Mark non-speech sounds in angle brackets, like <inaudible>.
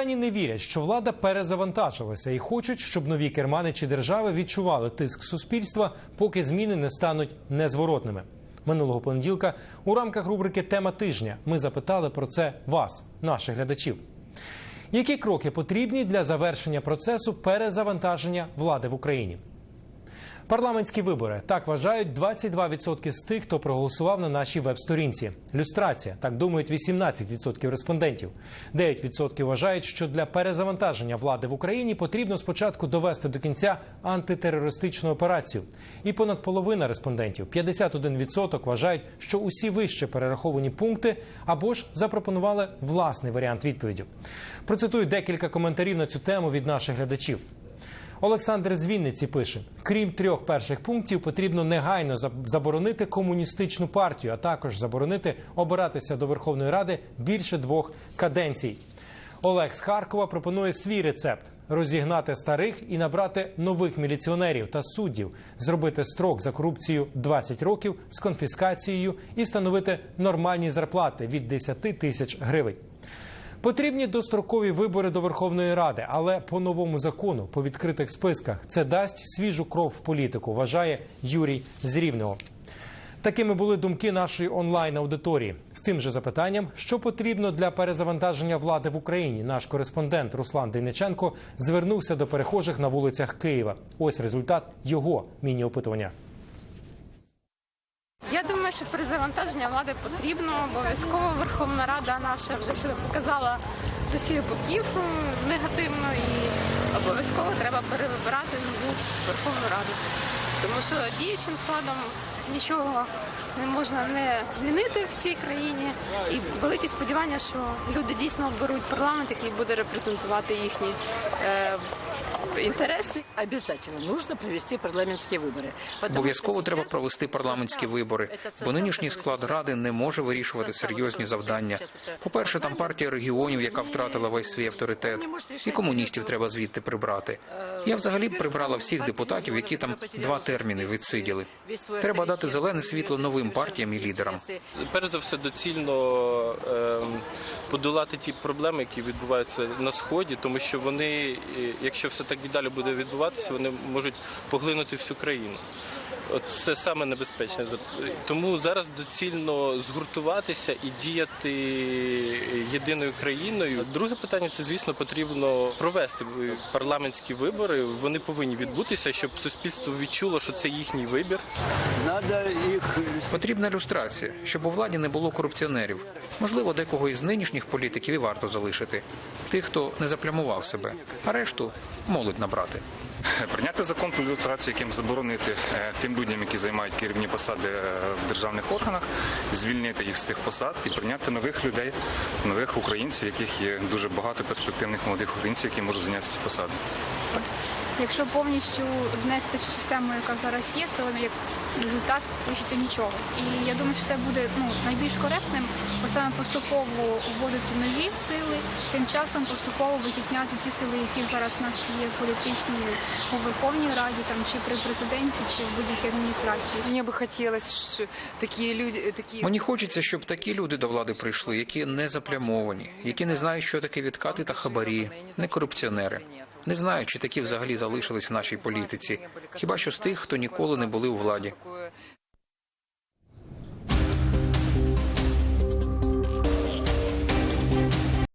Ані не вірять, що влада перезавантажилася і хочуть, щоб нові керманичі держави відчували тиск суспільства, поки зміни не стануть незворотними. Минулого понеділка у рамках рубрики Тема тижня ми запитали про це вас, наших глядачів. Які кроки потрібні для завершення процесу перезавантаження влади в Україні? Парламентські вибори так вважають 22% з тих, хто проголосував на нашій веб-сторінці. Люстрація так думають 18% респондентів. 9% вважають, що для перезавантаження влади в Україні потрібно спочатку довести до кінця антитерористичну операцію. І понад половина респондентів 51% вважають, що усі вище перераховані пункти або ж запропонували власний варіант відповіді. Процитую декілька коментарів на цю тему від наших глядачів. Олександр з Вінниці пише: крім трьох перших пунктів, потрібно негайно заборонити комуністичну партію, а також заборонити обиратися до Верховної Ради більше двох каденцій. Олег з Харкова пропонує свій рецепт: розігнати старих і набрати нових міліціонерів та суддів, зробити строк за корупцію 20 років з конфіскацією і встановити нормальні зарплати від 10 тисяч гривень. Потрібні дострокові вибори до Верховної Ради, але по новому закону, по відкритих списках, це дасть свіжу кров в політику, вважає Юрій з. Такими були думки нашої онлайн аудиторії. З цим же запитанням, що потрібно для перезавантаження влади в Україні, наш кореспондент Руслан Дейниченко звернувся до перехожих на вулицях Києва. Ось результат його міні-опитування. Я думаю, що перезавантаження влади потрібно. Обов'язково Верховна Рада наша вже себе показала з усіх боків негативно і обов'язково треба перевибирати нову Верховну Раду. Тому що діючим складом нічого не можна не змінити в цій країні. І великі сподівання, що люди дійсно оберуть парламент, який буде репрезентувати їхні е, інтереси. Обязательно нужно провести парламентские выборы. Потому Обов'язково треба провести парламентські вибори, бо нинішній склад ради не може вирішувати серйозні завдання. По-перше, там партія регіонів, яка втратила весь свій авторитет, і комуністів треба звідти прибрати. Я взагалі б прибрала всіх депутатів, які там два терміни відсиділи. Треба дати зелене світло новим партіям і лідерам. Перш за все, доцільно ем, подолати ті проблеми, які відбуваються на сході, тому що вони, е, якщо все так і далі буде відбуватися, вони можуть поглинути всю країну. От це саме небезпечне. Тому зараз доцільно згуртуватися і діяти єдиною країною. Друге питання це, звісно, потрібно провести парламентські вибори. Вони повинні відбутися, щоб суспільство відчуло, що це їхній вибір. Потрібна люстрація, щоб у владі не було корупціонерів. Можливо, декого із нинішніх політиків і варто залишити. Тих, хто не заплямував себе, а решту молодь набрати. <laughs> Прийняти закон про ілюстрацію, яким заборонити е, тим людям, які займають керівні посади е, в державних органах, звільнити їх з цих посад і прийняти нових людей, нових українців, яких є дуже багато перспективних молодих українців, які можуть зайняти ці посади. Якщо повністю знести всю систему, яка зараз є, то як результат вийшли нічого. І я думаю, що це буде ну, найбільш коректним, от саме поступово вводити нові сили, тим часом поступово витісняти ті сили, які зараз у нас є політичні у Верховній Раді, там чи при президенті, чи в будь-якій адміністрації. Мне бы хотелось, что такие люди, такие Мені хочеться, щоб такі люди до влади прийшли, які не заплямовані, які не знають, що таке відкати та хабарі, не корупціонери. Не знаю, чи такі взагалі залишились в нашій політиці. Хіба що з тих, хто ніколи не були у владі.